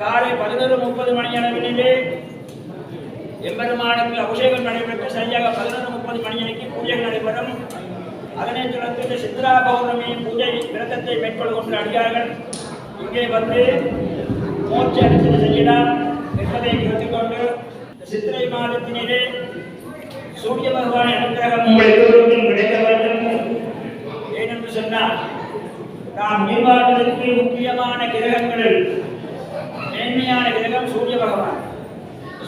காலை பதினொரு முப்பது மணி அளவிலே எம்பெருமானுக்கு அபிஷேகம் நடைபெற்று சரியாக பதினொரு முப்பது மணி அணிக்கு பூஜை நடைபெறும். அதனைத் தொடர்ந்து சித்ரா பௌர்ணமி பூஜை விரதத்தை மேற்கொள்கின்ற அடியார்கள் இங்கே வந்து மோட்ச அனுசரி செய்யலாம் என்பதை கருத்தில் கொண்டு சித்திரை மாதத்தினிலே சூரிய பகவான் அனுகிரகம் உங்கள் எல்லோருக்கும் கிடைக்க வேண்டும். ஏனென்று சொன்னால் நாம் நீர்வாழ்வதற்கு முக்கியமான கிரகங்கள் மேன்மையான கிரகம் சூரிய பகவான்.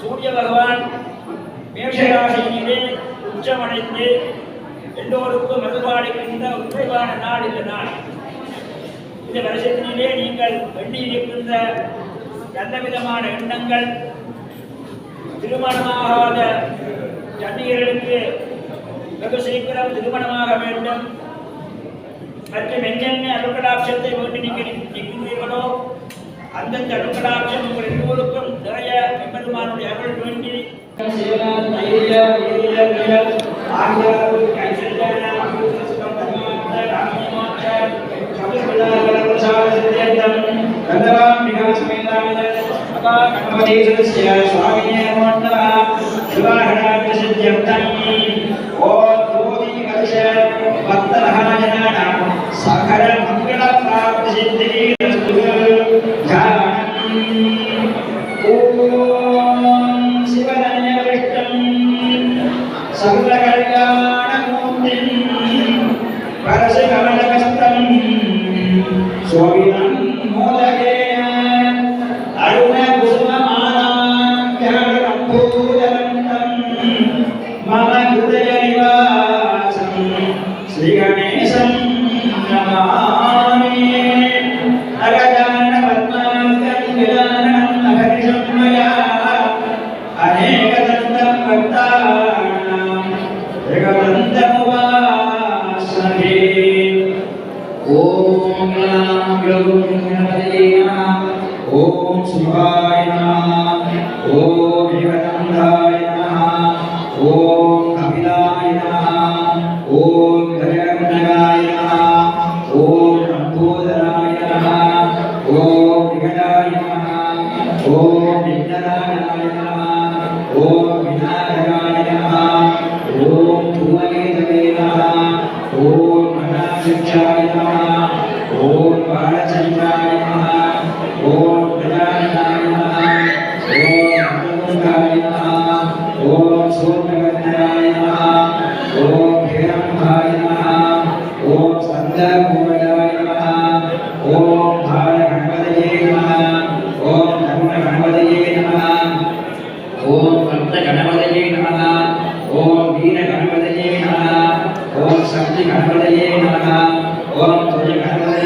சூரிய பகவான் மேஷராசியிலே உச்சமடைந்து எல்லோருக்கும் மறுபாடுகின்ற உண்மையான நாள் இந்த நாள். இந்த வருஷத்தினிலே நீங்கள் எண்ணியிருக்கின்ற நல்ல விதமான எண்ணங்கள்? திருமணமாகாத கன்னியர்களுக்கு வெகு சீக்கிரம் திருமணமாக வேண்டும். மற்றும் என்னென்ன அருகடாட்சத்தை வேண்டி நீங்கள் நிற்கின்றீர்களோ அந்தந்த அருக்கடாட்சம் உங்கள் எல்லோருக்கும் நிறைய எம்பெருமானுடைய அருள் வேண்டி. சிவனார் தைரிய வீரிய Salud ॐ ग्लां ग्लौं गणपतये नमः ॐ शिवाय नमः ॐ जगदन्धाय नमः ॐ कपिलाय नमः ॐ गजगन्धकाय नमः ॐ लम्बोदराय नमः ॐ विकटाय नमः ॐ विघ्नराजाय नमः ॐ विनायकाय ఓం సూర్యవర్ణాయ నమః ఓం హిరణ్యాయ నమః ఓం సందర్భోదాయ నమః ఓం భారహణవదయే నమః ఓం ధర్మహణవదయే నమః ఓం భక్తగణవదయే నమః ఓం వీరగణవదయే నమః ఓం శక్తిగణవదయే నమః ఓం ధ్వజగణవదయే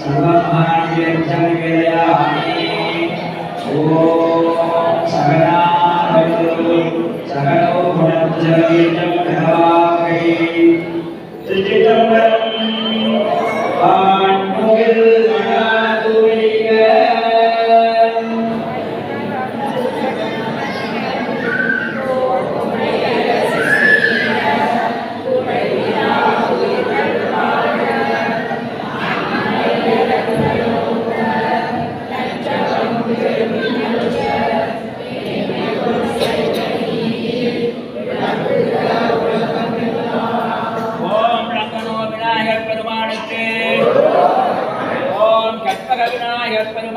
सर्वमहानिवेद्यं निवेदयामि ॐ सकलाभवतु सकलो भुनक्तु वीर्यं प्रभवामहे mayor, pero pues,